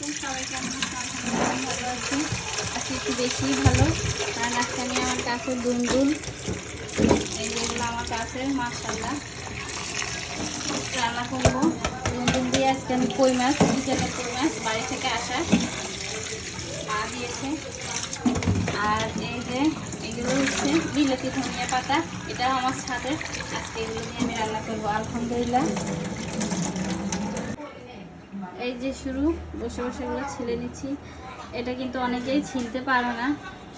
আলাইকুম, সবাই কেমন ভালো আছি আজকে একটু বেশিই ভালো। কারণ আজকে আমি আমার কাছে দুনদুল এইগুলো আমার কাছে মাশাল্লাহ রান্না করব। দুনদুল দিয়ে আজকে আমি কই মাছ বিকেলের কই মাছ, বাড়ি থেকে আসা মা দিয়েছে। আর এই যে, এগুলো হচ্ছে বিলেতি ধনিয়া পাতা। এটাও আমার ছাদের। আজকে এগুলো দিয়ে আমি রান্না করব, আলহামদুলিল্লাহ। এই যে শুরু, বসে বসে এগুলো ছিলে নিচ্ছি। এটা কিন্তু অনেকেই ছিলতে পারে না,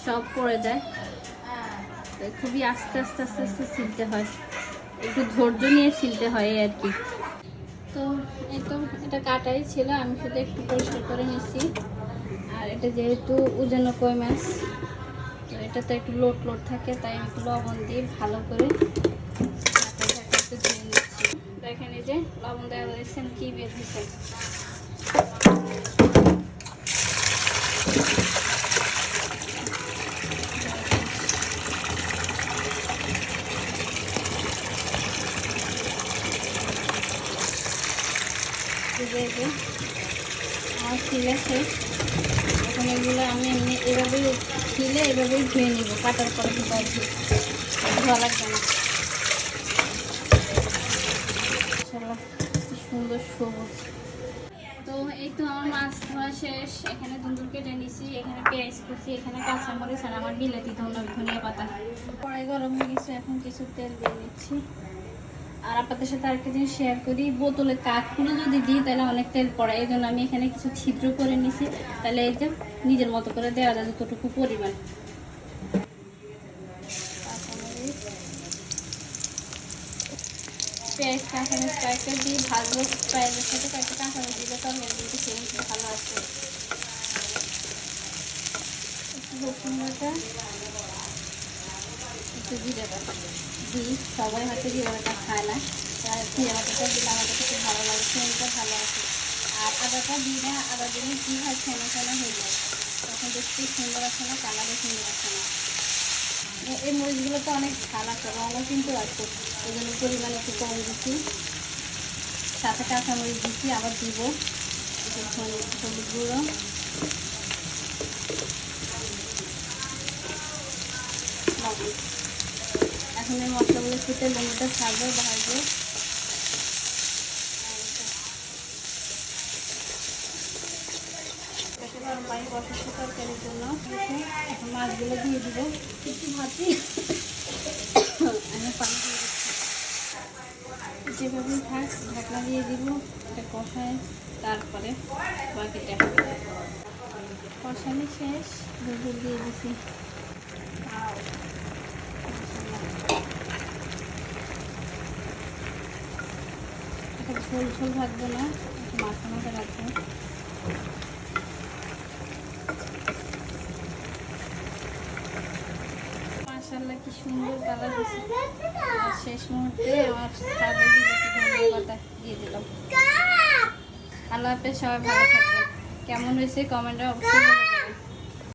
সব পড়ে যায়। খুবই আস্তে আস্তে আস্তে আস্তে ছিলতে হয়। একটু ধৈর্য নিয়ে ছিলতে হয় আর কি। তো এই তো এটা কাটাই ছিল, আমি শুধু একটু পরিষ্কার করে নিচ্ছি। আর এটা যেহেতু উজানো কই মাছ, তো এটাতে একটু লোট লোট থাকে, তাই আমি একটু লবণ দিয়ে ভালো করে দেখেন এই যে লবণ দেওয়া দিয়েছেন কি বের হয়েছে। এই আমার ছিলে শেষ। এখন এগুলো আমি এমনি এভাবেই ছিলে এভাবেই ধুয়ে নিব। কাটার পরে আর ধোয়া লাগবে না। সুন্দর সবুজ। তো এই তো আমার মাছ ধোয়া শেষ। এখানে দুন্দুর কেটে নিছি, এখানে পেঁয়াজ কুচি, এখানে কাঁচামরিচ, আর আমার বিলাতি ধনিয়া ধনিয়া পাতা। কড়াই গরম হয়ে গেছে, এখন কিছু তেল দিয়ে নিচ্ছি। আর আপনাদের সাথে আরেকটা জিনিস শেয়ার করি, বোতলে কাঠগুলো যদি দিই তাহলে অনেক তেল পড়ে, এই আমি এখানে কিছু ছিদ্র করে নিছি। তাহলে এই যে নিজের মতো করে দেওয়া যায় যতটুকু পরিমাণ। পেঁয়াজ কাঁচামরিচ কয়েকটা দিয়ে ভাজবো, পেঁয়াজের সাথে কয়েকটা কাঁচামরিচ দিলে তরকারি কিন্তু ভালো আছে একটু রসুন বাটা একটু জিরে বাটা দিই সবাই হয়তো জিরে বাটা খায় না জিরে দিলে আমার খুব ভালো লাগে সেটা ভালো আছে আর আদাটা দিই না আদা দিলে কী হয় ছেনে ছেনে হয়ে যায় তখন দেখতে সুন্দর আসে না কালারও সুন্দর আসে না এই মরিচগুলো তো অনেক ঝাল আছে রঙও কিন্তু আছে ওই জন্য পরিমাণ একটু কম দিচ্ছি সাথে কাঁচামরিচ দিচ্ছি আবার দিব হলুদ গুঁড়ো লবণ এখন মশলাগুলো ফুটে লেবুটা ছাড়বো, ভাজবো। জন্য মাছগুলো দিয়ে আমি দিয়ে দিব, এটা তারপরে বাকিটা। কষানি শেষ, দুধ দিয়ে দিছি। ঝোল ঝোল ভাজবো না মাথা মাথা রাখব। কি সুন্দর কালার হয়েছে শেষ মুহূর্তে আমার সাদা দিয়ে দিলাম। আল্লাহ সবাই ভালো থাকবেন। কেমন হয়েছে কমেন্টে অবশ্যই